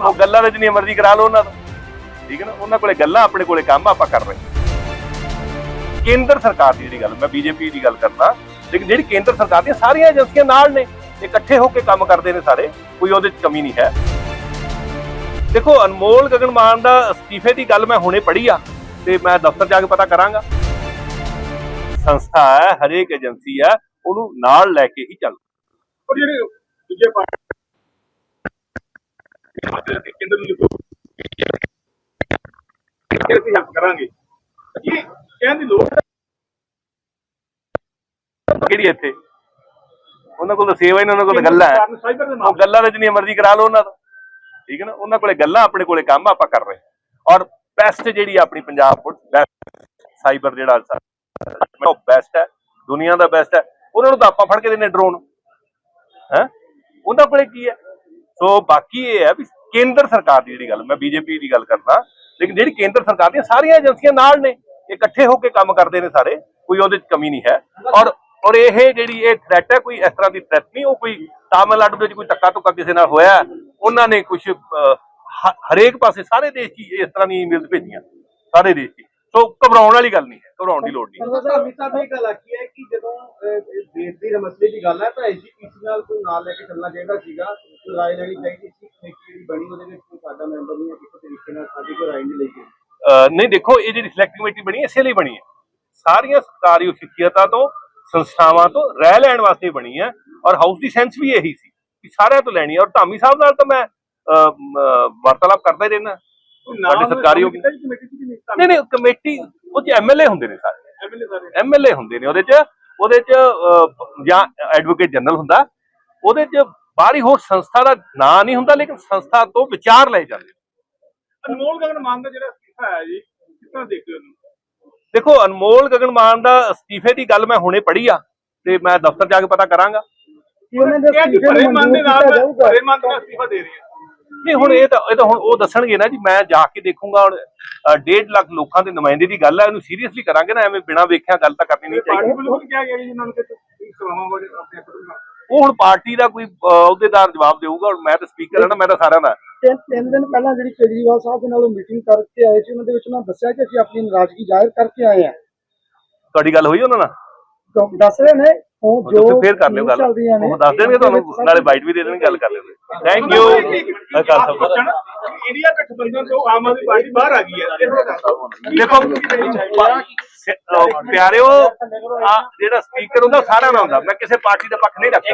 ਉਹ ਗੱਲਾਂ ਦੇ ਜਿੰਨੀ ਮਰਜ਼ੀ ਕਰਾ ਲਓ ਉਹਨਾਂ ਤੋਂ। ਠੀਕ ਹੈ ਨਾ? ਉਹਨਾਂ ਕੋਲੇ ਗੱਲਾਂ, ਆਪਣੇ ਕੋਲੇ ਕੰਮ ਆਪਾਂ ਕਰ ਰਹੇ ਕੇਂਦਰ ਸਰਕਾਰ ਦੀ ਜਿਹੜੀ ਗੱਲ, ਮੈਂ ਬੀਜੇਪੀ ਦੀ ਗੱਲ ਕਰਦਾ, ਲੇਕਿਨ ਜਿਹੜੀ ਕੇਂਦਰ ਸਰਕਾਰ ਦੀਆਂ ਸਾਰੀਆਂ ਏਜੰਸੀਆਂ ਨਾਲ ਨੇ ਇਕੱਠੇ ਹੋ ਕੇ ਕੰਮ ਕਰਦੇ ਨੇ ਸਾਰੇ, ਕੋਈ ਉਹਦੇ 'ਚ ਕਮੀ ਨਹੀਂ ਹੈ। ਦੇਖੋ, ਅਨਮੋਲ ਗਗਨ ਮਾਨ ਦਾ ਅਸਤੀਫੇ ਦੀ ਗੱਲ ਮੈਂ ਹੁਣੇ ਪੜ੍ਹੀ ਆ, ਤੇ ਮੈਂ ਦਫ਼ਤਰ ਜਾ ਕੇ ਪਤਾ ਕਰਾਂਗਾ। ਸੰਸਥਾ ਹੈ, ਹਰੇਕ ਏਜੰਸੀ ਹੈ, ਉਹਨੂੰ ਨਾਲ ਲੈ ਕੇ ਹੀ ਚੱਲ। ਪਰ ਜਿਹੜੇ ਦੂਜੇ ਪਾਰਟੀ ਕੇਂਦਰ ਨੂੰ ਲਿਖੋ ਕਿ ਅਸੀਂ ਹੱਕ ਕਰਾਂਗੇ। ਇਹ ਕਹਿਣ ਦੀ ਲੋੜ ਹੈ। ਕਿਹੜੀ ਇੱਥੇ? ਉਹਨਾਂ ਕੋਲ ਤਾਂ ਸੇਵਾ ਹੀ ਨਹੀਂ ਉਹਨਾਂ ਕੋਲ ਤਾਂ ਗੱਲਾਂ ਹੈ। ਦੇ ਉਹ ਗੱਲਾਂ ਦੇ ਜਿੰਨੀ ਮਰਜ਼ੀ ਕਰਾ ਲਓ ਉਹਨਾਂ ਤੋਂ ਠੀਕ ਹੈ ਨਾ? ਉਹਨਾਂ ਕੋਲੇ ਗੱਲਾਂ ਆਪਣੇ ਕੋਲੇ ਕੰਮ ਆਪਾਂ ਕਰ ਰਹੇ। ਔਰ ਬੈਸਟ ਜਿਹੜੀ ਆਪਣੀ ਪੰਜਾਬ ਪੁਲਿਸ ਸਾਈਬਰ ਜਿਹੜਾ ਉਹ ਬੈਸਟ ਹੈ। ਦੁਨੀਆ ਦਾ ਬੈਸਟ ਹੈ। ਉਹਨਾਂ ਨੂੰ ਤਾਂ ਆਪਾਂ ਫੜ ਕੇ ਦਿੰਨੇ ਡਰੋਨ ਹੈ? ਉਹਨਾਂ ਕੋਲੇ ਕੀ ਹੈ? ਸੋ ਬਾਕੀ ਇਹ ਹੈ ਵੀ ਕੇਂਦਰ ਸਰਕਾਰ ਦੀ ਜਿਹੜੀ ਗੱਲ, ਮੈਂ ਬੀਜੇਪੀ ਦੀ ਗੱਲ ਕਰਦਾ, ਲੇਕਿਨ ਜਿਹੜੀ ਕੇਂਦਰ ਸਰਕਾਰ ਦੀਆਂ ਸਾਰੀਆਂ ਏਜੰਸੀਆਂ ਨਾਲ ਨੇ, ਇਕੱਠੇ ਹੋ ਕੇ ਕੰਮ ਕਰਦੇ ਨੇ ਸਾਰੇ, ਕੋਈ ਉਹਦੇ 'ਚ ਕਮੀ ਨਹੀਂ ਹੈ। ਔਰ ਔਰ ਇਹ ਜਿਹੜੀ ਇਹ ਥ੍ਰੈਟ ਹੈ, ਕੋਈ ਇਸ ਤਰ੍ਹਾਂ ਦੀ ਥ੍ਰੈਟ ਨਹੀਂ, ਉਹ ਕੋਈ ਤਾਮਿਲਨਾਡੂ ਦੇ ਵਿੱਚ ਕੋਈ ਧੱਕਾ ਧੁੱਕਾ ਕਿਸੇ ਨਾਲ ਹੋਇਆ ਉਹਨਾਂ ਨੇ ਕੁਝ ਹਰੇਕ ਪਾਸੇ ਸਾਰੇ ਦੇਸ਼ 'ਚ ਇਸ ਤਰ੍ਹਾਂ ਦੀ ਈਮੇਲਸ ਭੇਜੀਆਂ, ਸਾਰੇ ਦੇਸ਼ 'ਚ ਸੋ ਘਬਰਾਉਣ ਵਾਲੀ ਗੱਲ ਨਹੀਂ ਹੈ, ਘਬਰਾਉਣ ਦੀ ਲੋੜ ਨਹੀਂ ਅਮਿਤ ਸਾਹਿਬ ਨੇ ਗੱਲ ਆਖੀ ਹੈ ਕਿ ਜਦੋਂ ਦੇਸ਼ ਦੀ ਮਸਲੇ ਦੀ ਗੱਲ ਹੈ, ਤਾਂ ਐਸਜੀਪੀਸੀ ਨਾਲ ਕੋਈ ਨਾਲ ਲੈ ਕੇ ਚੱਲਣਾ ਚਾਹੀਦਾ ਸੀਗਾ ਰਾਏ ਲੈਣੀ ਚਾਹੀਦੀ ਸੀ ਕਮੇਟੀ ਜਿਹੜੀ ਬਣੀ ਉਹਦੇ ਵਿੱਚ ਕੋਈ ਸਾਡਾ ਮੈਂਬਰ ਨਹੀਂ ਹੈ ਕਿਸੇ ਤਰੀਕੇ ਨਾਲ ਸਾਡੀ ਕੋਈ ਰਾਏ ਨਹੀਂ ਲਈ ਗਈ ਅਹ ਨਹੀਂ ਦੇਖੋ ਇਹ ਜਿਹੜੀ ਸਿਲੈਕਟ ਕਮੇਟੀ ਬਣੀ ਇਸੇ ਲਈ ਬਣੀ ਹੈ। ਸਾਰੀਆਂ ਸਰਕਾਰੀ ਸਿੱਖਿਅਤਾਂ ਤੋਂ ਸੰਸਥਾਵਾਂ ਤੋਂ ਰਹਿ ਲੈਣ ਵਾਸਤੇ ਬਣੀ ਹੈ ਔਰ ਹਾਊਸ ਦੀ ਸੈਂਸ ਵੀ ਇਹੀ ਸੀ ਕਿ ਸਾਰਿਆਂ ਤੋਂ ਲੈਣੀ ਹੈ। ਔਰ ਧਾਮੀ ਸਾਹਿਬ ਨਾਲ ਤਾਂ ਮੈਂ ਵਾਰਤਾਲਾਪ ਕਰਦਾ ਹੀ ਰਹਿਣਾ ਤੁਹਾਡੀ ਸਰਕਾਰੀ ਨਹੀਂ ਨਹੀਂ ਕਮੇਟੀ ਉਹ ਚ ਐਮਐਲਏ ਹੁੰਦੇ ਨੇ ਸਾਰੇ। ਐਮਐਲਏ ਸਾਰੇ ਐਮਐਲਏ ਹੁੰਦੇ ਨੇ। ਉਹਦੇ ਚ ਉਹਦੇ ਚ ਜਾਂ ਐਡਵੋਕੇਟ ਜਨਰਲ ਹੁੰਦਾ। ਉਹਦੇ ਚ ਬਾਹਰੀ ਹੋਰ ਸੰਸਥਾ ਦਾ ਨਾਂ ਨਹੀਂ ਹੁੰਦਾ ਲੇਕਿਨ ਸੰਸਥਾ ਤੋਂ ਵਿਚਾਰ ਲਏ ਜਾਂਦੇ। ਅਨਮੋਲ ਗਗਨ ਮਾਨ ਦਾ ਜਿਹੜਾ ਅਸਤੀਫਾ ਹੈ ਜੀ ਕਿਸ ਤਰ੍ਹਾਂ ਦੇਖਦੇ ਹੋ ਉਹਨੂੰ ਦੇਖੋ ਅਨਮੋਲ ਗਗਨ ਮਾਨ ਦਾ ਅਸਤੀਫੇ ਦੀ ਗੱਲ ਮੈਂ ਹੁਣੇ ਪੜ੍ਹੀ ਆ ਤੇ ਮੈਂ ਦਫ਼ਤਰ ਜਾ ਕੇ ਪਤਾ ਕਰਾਂਗਾ। ਭਰੇ ਮਨ ਦੇ ਨਾਲ ਭਰੇ ਮਨ ਦਾ ਅਸਤੀਫਾ ਦੇ ਰਹੀ ਹੈ ਨਹੀਂ ਹੁਣ ਇਹ ਤਾਂ ਇਹ ਤਾਂ ਹੁਣ ਉਹ ਦੱਸਣਗੇ ਨਾ ਜੀ ਮੈਂ ਜਾ ਕੇ ਦੇਖੂੰਗਾ ਹੁਣ 1.5 ਲੱਖ ਲੋਕਾਂ ਦੇ ਨੁਮਾਇੰਦੇ ਦੀ ਗੱਲ ਹੈ ਇਹਨੂੰ ਸੀਰੀਅਸਲੀ ਕਰਾਂਗੇ ਨਾ ਐਵੇਂ ਬਿਨਾਂ ਵੇਖਿਆ ਗੱਲ ਤਾਂ ਕਰਨੀ ਨਹੀਂ ਚਾਹੀਦੀ। ਵੱਲੋਂ ਵੀ ਕਿਹਾ ਗਿਆ ਜੀ ਉਹਨਾਂ ਨੂੰ ਕਿ ਤੁਸੀਂ ਸਲਾਮਾਂ ਵਾਲੇ ਆਪਣੇ ਕਰੂਗਾ। ਉਹ ਹੁਣ ਪਾਰਟੀ ਦਾ ਕੋਈ ਅਹ, ਅਹੁਦੇਦਾਰ ਜਵਾਬ ਦੇਊਗਾ ਹੁਣ ਮੈਂ ਤਾਂ ਸਪੀਕਰ ਹਾਂ ਨਾ ਮੈਂ ਤਾਂ ਸਾਰਿਆਂ ਦਾ ਤਿੰਨ ਤਿੰਨ ਦਿਨ ਪਹਿਲਾਂ ਜਿਹੜੀ ਕੇਜਰੀਵਾਲ ਸਾਹਿਬ ਦੇ ਨਾਲ ਮੀਟਿੰਗ ਕਰਕੇ ਆਏ ਸੀ ਉਹਨਾਂ ਦੇ ਵਿੱਚ ਉਹਨਾਂ ਦੱਸਿਆ ਕਿ ਅਸੀਂ ਆਪਣੀ ਨਾਰਾਜ਼ਗੀ ਜ਼ਾਹਿਰ ਕਰਕੇ ਆਏ ਹਾਂ। ਤੁਹਾਡੀ ਗੱਲ ਹੋਈ ਉਹਨਾਂ ਨਾਲ? ਦੱਸ ਰਹੇ ਨੇ ਉਹ ਜੋ ਫੇਰ ਕਰ ਲਿਓ ਗੱਲ। ਉਹ ਦੱਸ ਦੇਣਗੇ ਤੁਹਾਨੂੰ ਨਾਲੇ ਬਾਈਟ ਵੀ ਦੇ ਦੇਣਗੇ ਗੱਲ ਕਰ ਲਿਓ ਥੈਂਕ ਯੂ ਕਰ ਸਕਦਾ ਇੰਡੀਆ ਗਠਬੰਧਨ ਤੋਂ ਆਮ ਆਦਮੀ ਪਾਰਟੀ ਬਾਹਰ ਆ ਗਈ ਹੈ। ਦੇਖੋ ਪਿਆਰਿਓ ਆ ਜਿਹੜਾ ਸਪੀਕਰ ਹੁੰਦਾ ਸਾਰਿਆਂ ਦਾ ਹੁੰਦਾ। ਮੈਂ ਕਿਸੇ ਪਾਰਟੀ ਦਾ ਪੱਖ ਨਹੀਂ ਰੱਖਦਾ।